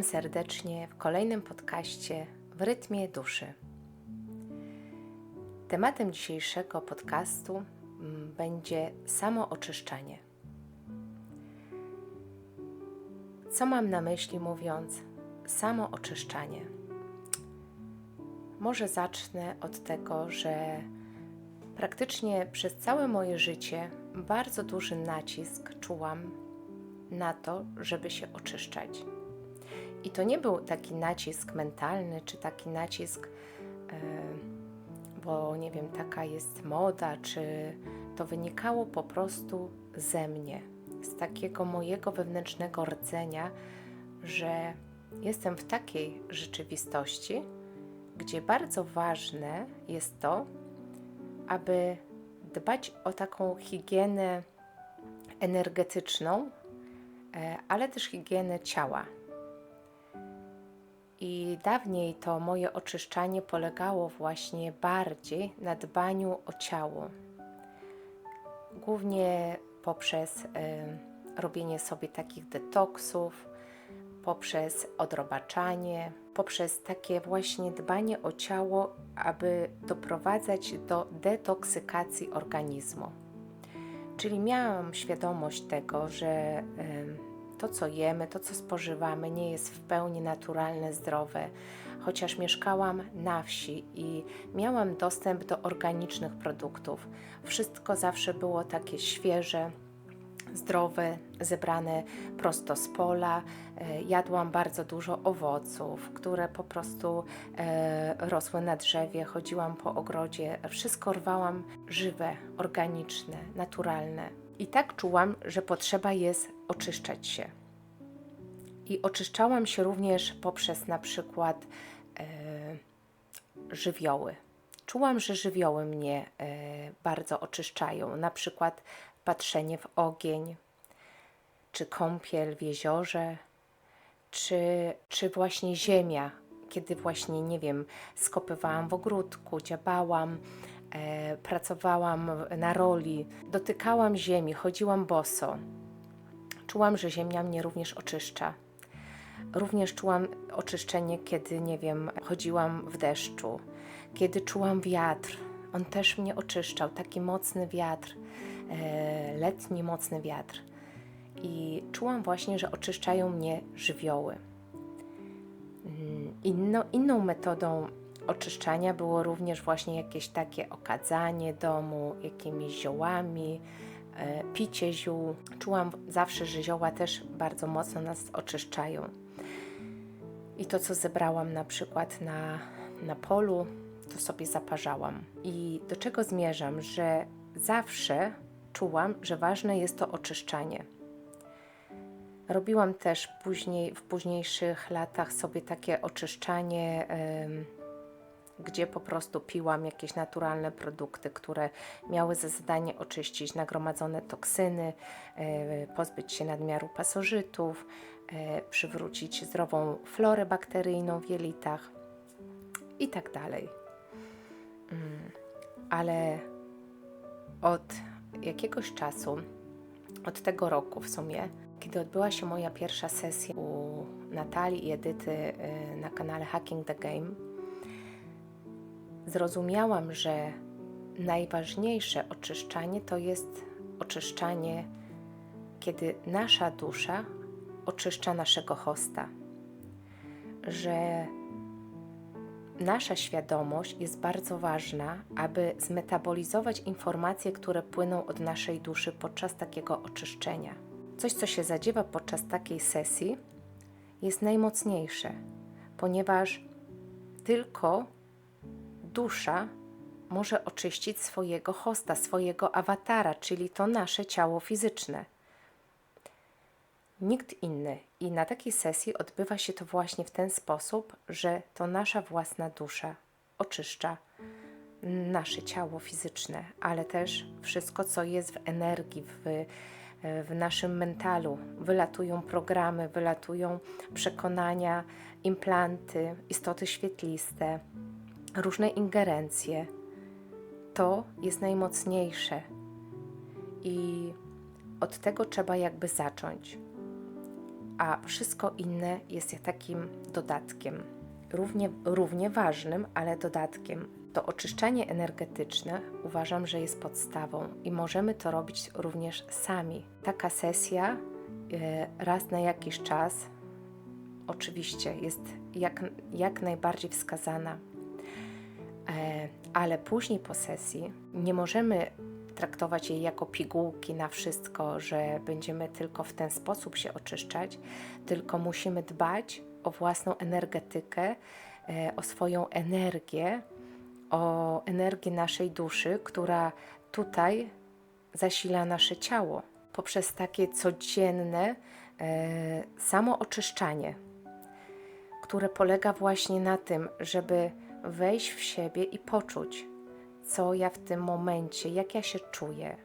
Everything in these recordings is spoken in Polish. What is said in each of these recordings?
Witam serdecznie w kolejnym podcaście w rytmie duszy. Tematem dzisiejszego podcastu mm, będzie samooczyszczanie. Co mam na myśli mówiąc samooczyszczanie? Może zacznę od tego, że praktycznie przez całe moje życie bardzo duży nacisk czułam na to, żeby się oczyszczać. I to nie był taki nacisk mentalny, czy taki nacisk, e, bo nie wiem, taka jest moda, czy to wynikało po prostu ze mnie, z takiego mojego wewnętrznego rdzenia, że jestem w takiej rzeczywistości, gdzie bardzo ważne jest to, aby dbać o taką higienę energetyczną, e, ale też higienę ciała. I dawniej to moje oczyszczanie polegało właśnie bardziej na dbaniu o ciało. Głównie poprzez y, robienie sobie takich detoksów, poprzez odrobaczanie, poprzez takie właśnie dbanie o ciało, aby doprowadzać do detoksykacji organizmu. Czyli miałam świadomość tego, że y, to, co jemy, to, co spożywamy, nie jest w pełni naturalne, zdrowe. Chociaż mieszkałam na wsi i miałam dostęp do organicznych produktów, wszystko zawsze było takie świeże, zdrowe, zebrane prosto z pola. E, jadłam bardzo dużo owoców, które po prostu e, rosły na drzewie, chodziłam po ogrodzie, wszystko rwałam żywe, organiczne, naturalne. I tak czułam, że potrzeba jest oczyszczać się. I oczyszczałam się również poprzez na przykład e, żywioły. Czułam, że żywioły mnie e, bardzo oczyszczają, na przykład patrzenie w ogień, czy kąpiel w jeziorze, czy, czy właśnie ziemia, kiedy właśnie, nie wiem, skopywałam w ogródku, dziabałam, e, pracowałam na roli, dotykałam ziemi, chodziłam boso. Czułam, że ziemia mnie również oczyszcza. Również czułam oczyszczenie, kiedy, nie wiem, chodziłam w deszczu, kiedy czułam wiatr. On też mnie oczyszczał, taki mocny wiatr, e, letni mocny wiatr. I czułam właśnie, że oczyszczają mnie żywioły. Mm, inno, inną metodą oczyszczania było również właśnie jakieś takie okadzanie domu jakimiś ziołami, picie ziół. Czułam zawsze, że zioła też bardzo mocno nas oczyszczają. I to, co zebrałam na przykład na, na polu, to sobie zaparzałam. I do czego zmierzam? Że zawsze czułam, że ważne jest to oczyszczanie. Robiłam też później, w późniejszych latach sobie takie oczyszczanie, gdzie po prostu piłam jakieś naturalne produkty, które miały za zadanie oczyścić nagromadzone toksyny, e, pozbyć się nadmiaru pasożytów, e, przywrócić zdrową florę bakteryjną w jelitach i tak dalej. Mm, ale od jakiegoś czasu, od tego roku w sumie, kiedy odbyła się moja pierwsza sesja u Natalii i Edyty e, na kanale Hacking the Game, zrozumiałam, że najważniejsze oczyszczanie to jest oczyszczanie, kiedy nasza dusza oczyszcza naszego hosta, że nasza świadomość jest bardzo ważna, aby zmetabolizować informacje, które płyną od naszej duszy podczas takiego oczyszczenia. Coś, co się zadziewa podczas takiej sesji, jest najmocniejsze, ponieważ tylko dusza może oczyścić swojego hosta, swojego awatara, czyli to nasze ciało fizyczne. Nikt inny. I na takiej sesji odbywa się to właśnie w ten sposób, że to nasza własna dusza oczyszcza nasze ciało fizyczne, ale też wszystko, co jest w energii, w, w naszym mentalu. Wylatują programy, wylatują przekonania, implanty, istoty świetliste, różne ingerencje, to jest najmocniejsze i od tego trzeba jakby zacząć. a wszystko inne jest takim dodatkiem. Równie, równie ważnym, ale dodatkiem. To oczyszczanie energetyczne uważam, że jest podstawą i możemy to robić również sami. Taka sesja e, raz na jakiś czas oczywiście jest jak, jak najbardziej wskazana, ale później po sesji nie możemy traktować jej jako pigułki na wszystko, że będziemy tylko w ten sposób się oczyszczać, tylko musimy dbać o własną energetykę, e, o swoją energię, o energię naszej duszy, która tutaj zasila nasze ciało poprzez takie codzienne e, samooczyszczanie, które polega właśnie na tym, żeby wejść w siebie i poczuć, co ja w tym momencie, jak ja się czuję,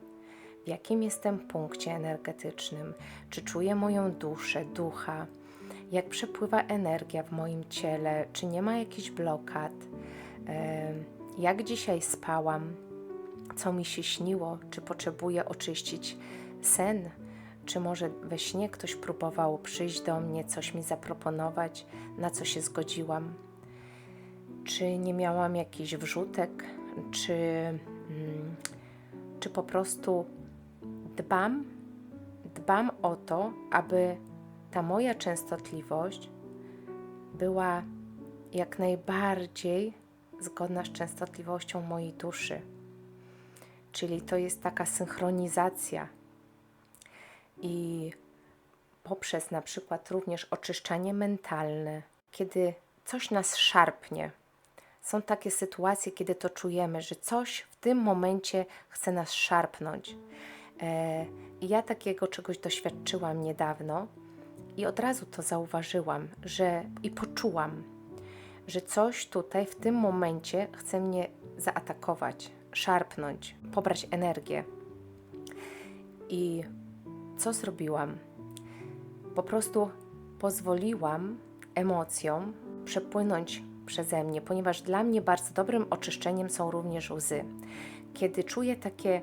w jakim jestem punkcie energetycznym, czy czuję moją duszę, ducha, jak przepływa energia w moim ciele, czy nie ma jakichś blokad, jak dzisiaj spałam, co mi się śniło, czy potrzebuję oczyścić sen, czy może we śnie ktoś próbował przyjść do mnie, coś mi zaproponować, na co się zgodziłam czy nie miałam jakichś wrzutek, czy, mm, czy po prostu dbam, dbam o to, aby ta moja częstotliwość była jak najbardziej zgodna z częstotliwością mojej duszy. Czyli to jest taka synchronizacja. I poprzez na przykład również oczyszczanie mentalne, kiedy coś nas szarpnie, są takie sytuacje, kiedy to czujemy, że coś w tym momencie chce nas szarpnąć. E, ja takiego czegoś doświadczyłam niedawno i od razu to zauważyłam, że i poczułam, że coś tutaj w tym momencie chce mnie zaatakować, szarpnąć, pobrać energię. I co zrobiłam? Po prostu pozwoliłam emocjom przepłynąć przeze mnie, ponieważ dla mnie bardzo dobrym oczyszczeniem są również łzy. Kiedy czuję takie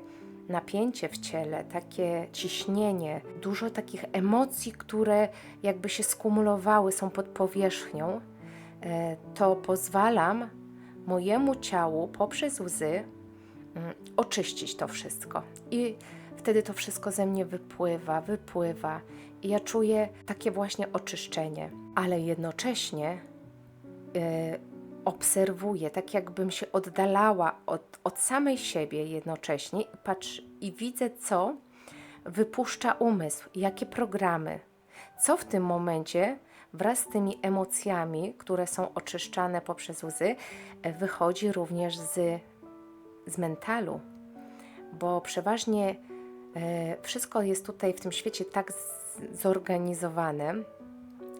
napięcie w ciele, takie ciśnienie, dużo takich emocji, które jakby się skumulowały, są pod powierzchnią, e, to pozwalam mojemu ciału poprzez łzy mm, oczyścić to wszystko. I wtedy to wszystko ze mnie wypływa, wypływa. I ja czuję takie właśnie oczyszczenie, ale jednocześnie obserwuję, tak jakbym się oddalała od, od samej siebie jednocześnie patrz i widzę, co wypuszcza umysł, jakie programy, co w tym momencie wraz z tymi emocjami, które są oczyszczane poprzez łzy, wychodzi również z, z mentalu, bo przeważnie e, wszystko jest tutaj w tym świecie tak zorganizowane,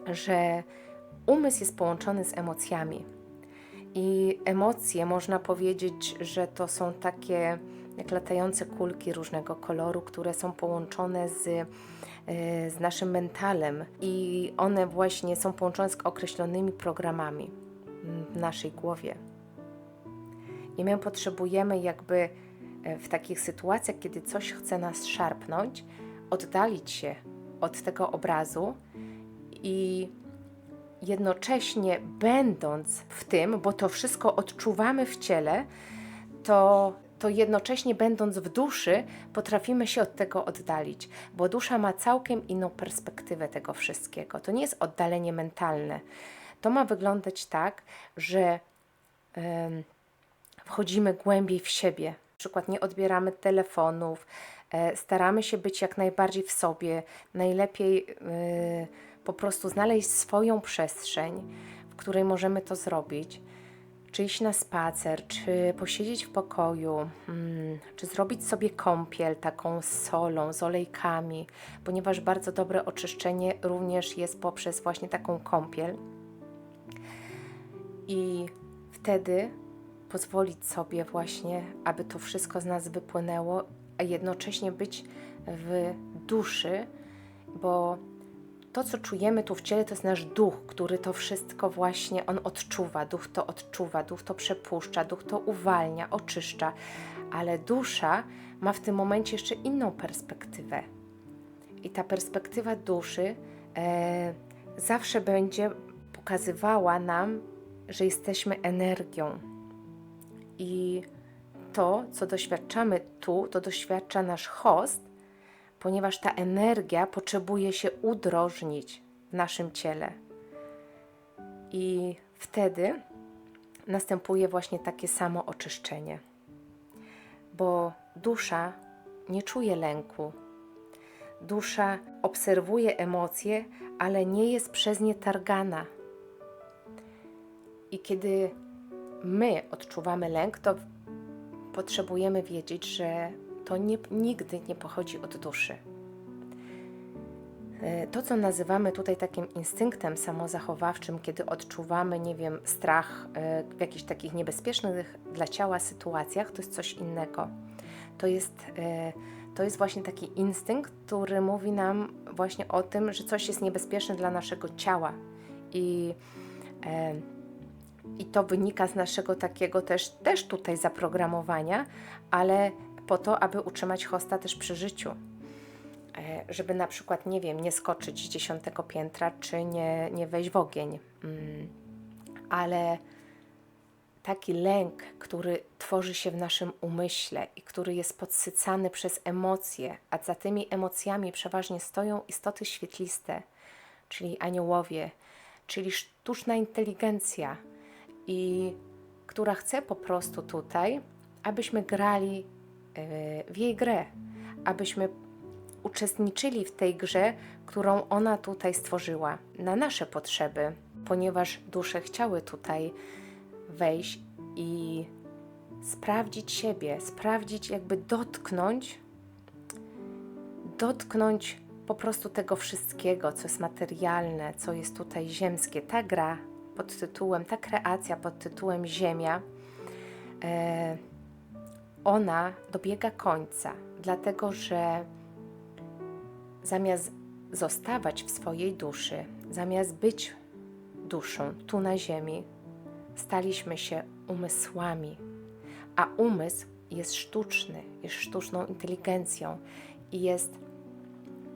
że umysł jest połączony z emocjami. I emocje można powiedzieć, że to są takie jak latające kulki różnego koloru, które są połączone z, e, z naszym mentalem i one właśnie są połączone z określonymi programami w naszej głowie. I my potrzebujemy jakby e, w takich sytuacjach, kiedy coś chce nas szarpnąć, oddalić się od tego obrazu i jednocześnie będąc w tym, bo to wszystko odczuwamy w ciele, to, to jednocześnie będąc w duszy, potrafimy się od tego oddalić, bo dusza ma całkiem inną perspektywę tego wszystkiego. To nie jest oddalenie mentalne. To ma wyglądać tak, że wchodzimy głębiej w siebie. Na przykład nie odbieramy telefonów, e, staramy się być jak najbardziej w sobie, najlepiej. Yy, po prostu znaleźć swoją przestrzeń, w której możemy to zrobić. Czy iść na spacer, czy posiedzieć w pokoju, hmm, czy zrobić sobie kąpiel taką z solą, z olejkami, ponieważ bardzo dobre oczyszczenie również jest poprzez właśnie taką kąpiel. I wtedy pozwolić sobie właśnie, aby to wszystko z nas wypłynęło, a jednocześnie być w duszy, bo to, co czujemy tu w ciele, to jest nasz duch, który to wszystko właśnie on odczuwa. Duch to odczuwa, duch to przepuszcza, duch to uwalnia, oczyszcza, ale dusza ma w tym momencie jeszcze inną perspektywę. I ta perspektywa duszy e, zawsze będzie pokazywała nam, że jesteśmy energią. I to, co doświadczamy tu, to doświadcza nasz host, ponieważ ta energia potrzebuje się udrożnić w naszym ciele. I wtedy następuje właśnie takie samo oczyszczenie, bo dusza nie czuje lęku. Dusza obserwuje emocje, ale nie jest przez nie targana. I kiedy my odczuwamy lęk, to potrzebujemy wiedzieć, że to nie, nigdy nie pochodzi od duszy. E, to, co nazywamy tutaj takim instynktem samozachowawczym, kiedy odczuwamy, nie wiem, strach e, w jakichś takich niebezpiecznych dla ciała sytuacjach, to jest coś innego. To jest, e, to jest właśnie taki instynkt, który mówi nam właśnie o tym, że coś jest niebezpieczne dla naszego ciała. I, i to wynika z naszego takiego też, też tutaj zaprogramowania, ale po to, aby utrzymać hosta też przy życiu E, żeby na przykład, nie wiem, nie skoczyć z dziesiątego piętra, czy nie, nie wejść w ogień. Mm. Ale taki lęk, który tworzy się w naszym umyśle i który jest podsycany przez emocje, a za tymi emocjami przeważnie stoją istoty świetliste, czyli aniołowie, czyli sztuczna inteligencja, i która chce po prostu tutaj, abyśmy grali w jej grę, abyśmy uczestniczyli w tej grze, którą ona tutaj stworzyła na nasze potrzeby, ponieważ dusze chciały tutaj wejść i sprawdzić siebie, sprawdzić, jakby dotknąć, dotknąć po prostu tego wszystkiego, co jest materialne, co jest tutaj ziemskie. Ta gra pod tytułem, ta kreacja pod tytułem Ziemia, e, ona dobiega końca, dlatego że zamiast zostawać w swojej duszy, zamiast być duszą tu na ziemi, staliśmy się umysłami. A umysł jest sztuczny, jest sztuczną inteligencją i jest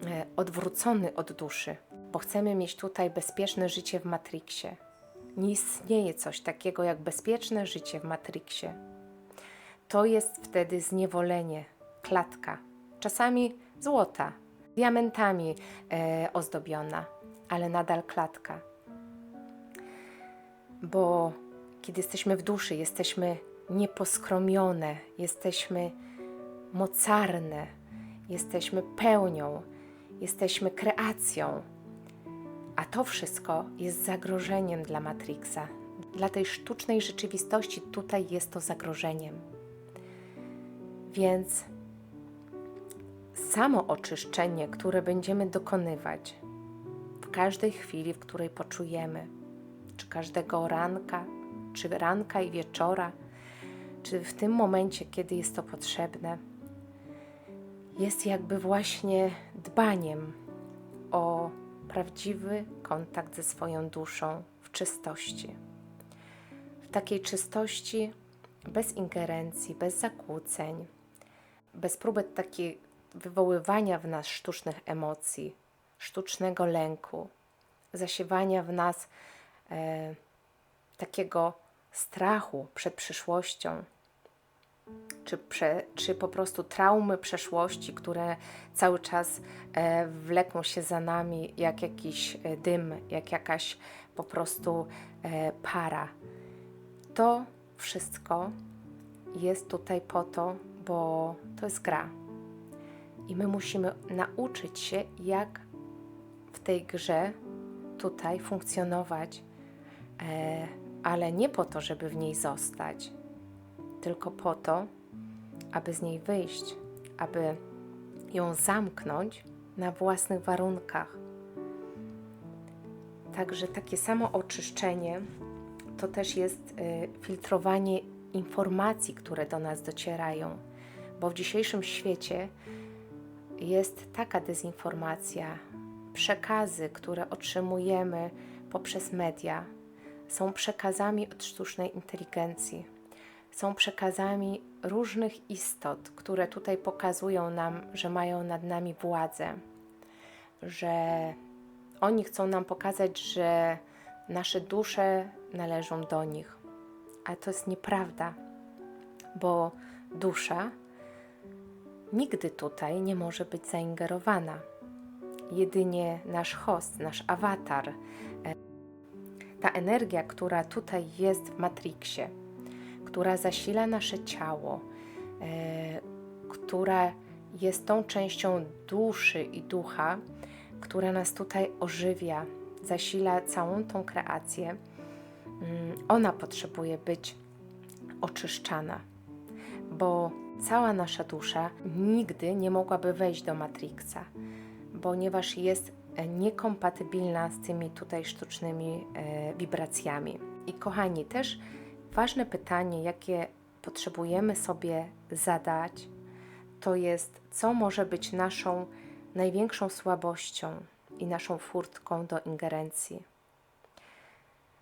e, odwrócony od duszy, bo chcemy mieć tutaj bezpieczne życie w Matrixie. Nie istnieje coś takiego jak bezpieczne życie w Matrixie. To jest wtedy zniewolenie, klatka, czasami złota, diamentami e, ozdobiona, ale nadal klatka. Bo kiedy jesteśmy w duszy, jesteśmy nieposkromione, jesteśmy mocarne, jesteśmy pełnią, jesteśmy kreacją. A to wszystko jest zagrożeniem dla Matrixa. Dla tej sztucznej rzeczywistości tutaj jest to zagrożeniem. Więc samo oczyszczenie, które będziemy dokonywać w każdej chwili, w której poczujemy, czy każdego ranka, czy ranka i wieczora, czy w tym momencie, kiedy jest to potrzebne, jest jakby właśnie dbaniem o prawdziwy kontakt ze swoją duszą w czystości. W takiej czystości, bez ingerencji, bez zakłóceń, bez próby takiej wywoływania w nas sztucznych emocji, sztucznego lęku, zasiewania w nas e, takiego strachu przed przyszłością, czy, prze, czy po prostu traumy przeszłości, które cały czas e, wleką się za nami jak jakiś e, dym, jak jakaś po prostu e, para. To wszystko jest tutaj po to, bo to jest gra. I my musimy nauczyć się, jak w tej grze tutaj funkcjonować, e, ale nie po to, żeby w niej zostać, tylko po to, aby z niej wyjść, aby ją zamknąć na własnych warunkach. Także takie samo oczyszczenie to też jest y, filtrowanie informacji, które do nas docierają, bo w dzisiejszym świecie jest taka dezinformacja, przekazy, które otrzymujemy poprzez media, są przekazami od sztucznej inteligencji. Są przekazami różnych istot, które tutaj pokazują nam, że mają nad nami władzę, że Oni chcą nam pokazać, że nasze dusze należą do nich. Ale to jest nieprawda, bo dusza nigdy tutaj nie może być zaingerowana. Jedynie nasz host, nasz awatar, e, ta energia, która tutaj jest w Matrixie, która zasila nasze ciało, e, która jest tą częścią duszy i ducha, która nas tutaj ożywia, zasila całą tą kreację, mm, ona potrzebuje być oczyszczana, bo cała nasza dusza nigdy nie mogłaby wejść do Matrixa, ponieważ jest niekompatybilna z tymi tutaj sztucznymi e, wibracjami. I kochani, też ważne pytanie, jakie potrzebujemy sobie zadać, to jest, co może być naszą największą słabością i naszą furtką do ingerencji.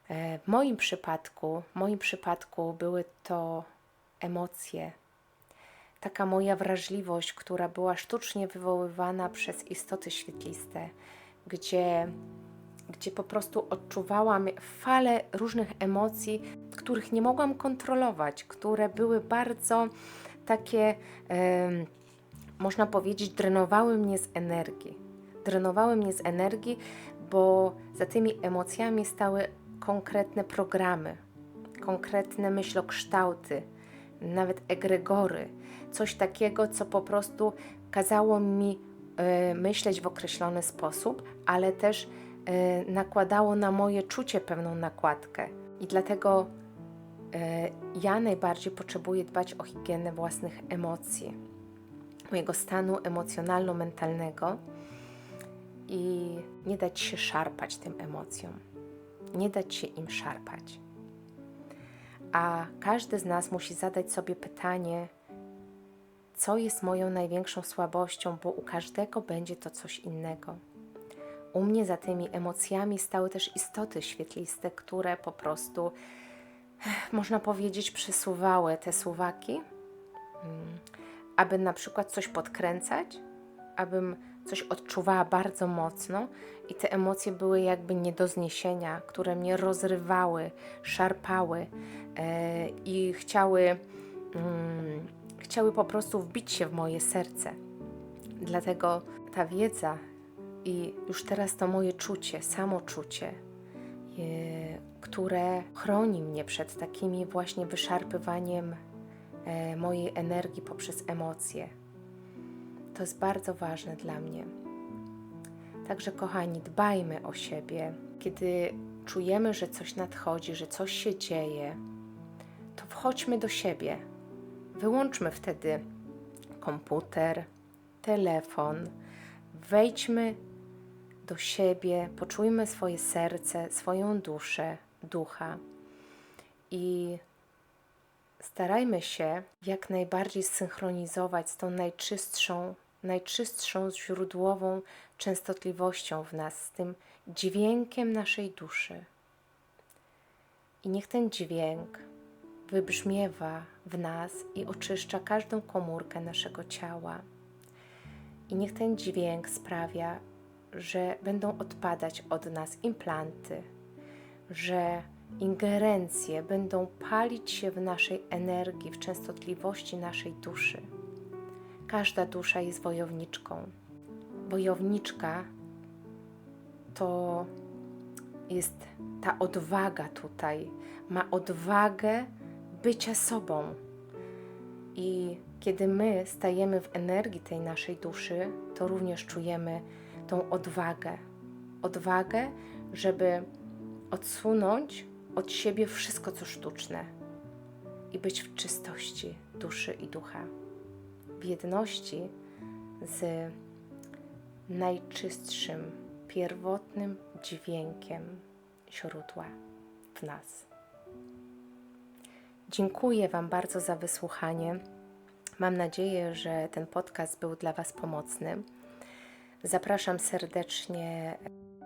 E, w moim przypadku, w moim przypadku były to emocje, taka moja wrażliwość, która była sztucznie wywoływana przez istoty świetliste, gdzie, gdzie po prostu odczuwałam falę różnych emocji, których nie mogłam kontrolować, które były bardzo takie, można powiedzieć, drenowały mnie z energii. Drenowały mnie z energii, bo za tymi emocjami stały konkretne programy, konkretne myślokształty, nawet egregory, coś takiego, co po prostu kazało mi y, myśleć w określony sposób, ale też y, nakładało na moje czucie pewną nakładkę. I dlatego E, ja najbardziej potrzebuję dbać o higienę własnych emocji, mojego stanu emocjonalno-mentalnego i nie dać się szarpać tym emocjom, nie dać się im szarpać. A każdy z nas musi zadać sobie pytanie, co jest moją największą słabością, bo u każdego będzie to coś innego. U mnie za tymi emocjami stały też istoty świetliste, które po prostu można powiedzieć, przesuwały te suwaki, mm, aby na przykład coś podkręcać, abym coś odczuwała bardzo mocno i te emocje były jakby nie do zniesienia, które mnie rozrywały, szarpały e, i chciały, mm, chciały po prostu wbić się w moje serce. Dlatego ta wiedza i już teraz to moje czucie, samoczucie, które chroni mnie przed takimi właśnie wyszarpywaniem e, mojej energii poprzez emocje. To jest bardzo ważne dla mnie. Także, kochani, dbajmy o siebie. Kiedy czujemy, że coś nadchodzi, że coś się dzieje, to wchodźmy do siebie. Wyłączmy wtedy komputer, telefon, wejdźmy do siebie, poczujmy swoje serce, swoją duszę, ducha i starajmy się jak najbardziej synchronizować z tą najczystszą, najczystszą źródłową częstotliwością w nas, z tym dźwiękiem naszej duszy. I niech ten dźwięk wybrzmiewa w nas i oczyszcza każdą komórkę naszego ciała. I niech ten dźwięk sprawia, że będą odpadać od nas implanty, że ingerencje będą palić się w naszej energii, w częstotliwości naszej duszy. Każda dusza jest wojowniczką. Wojowniczka to jest ta odwaga tutaj, ma odwagę bycia sobą. I kiedy my stajemy w energii tej naszej duszy, to również czujemy tą odwagę. Odwagę, żeby odsunąć od siebie wszystko, co sztuczne i być w czystości duszy i ducha, w jedności z najczystszym, pierwotnym dźwiękiem źródła w nas. Dziękuję Wam bardzo za wysłuchanie. Mam nadzieję, że ten podcast był dla Was pomocny. Zapraszam serdecznie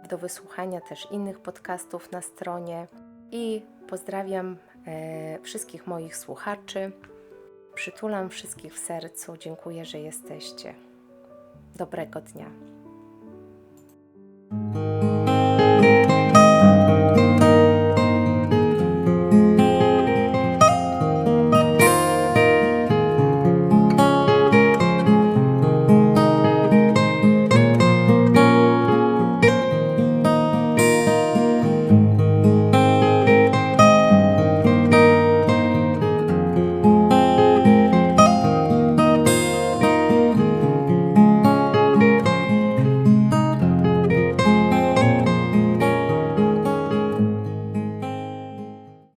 do wysłuchania też innych podcastów na stronie i pozdrawiam e, wszystkich moich słuchaczy. Przytulam wszystkich w sercu. Dziękuję, że jesteście. Dobrego dnia.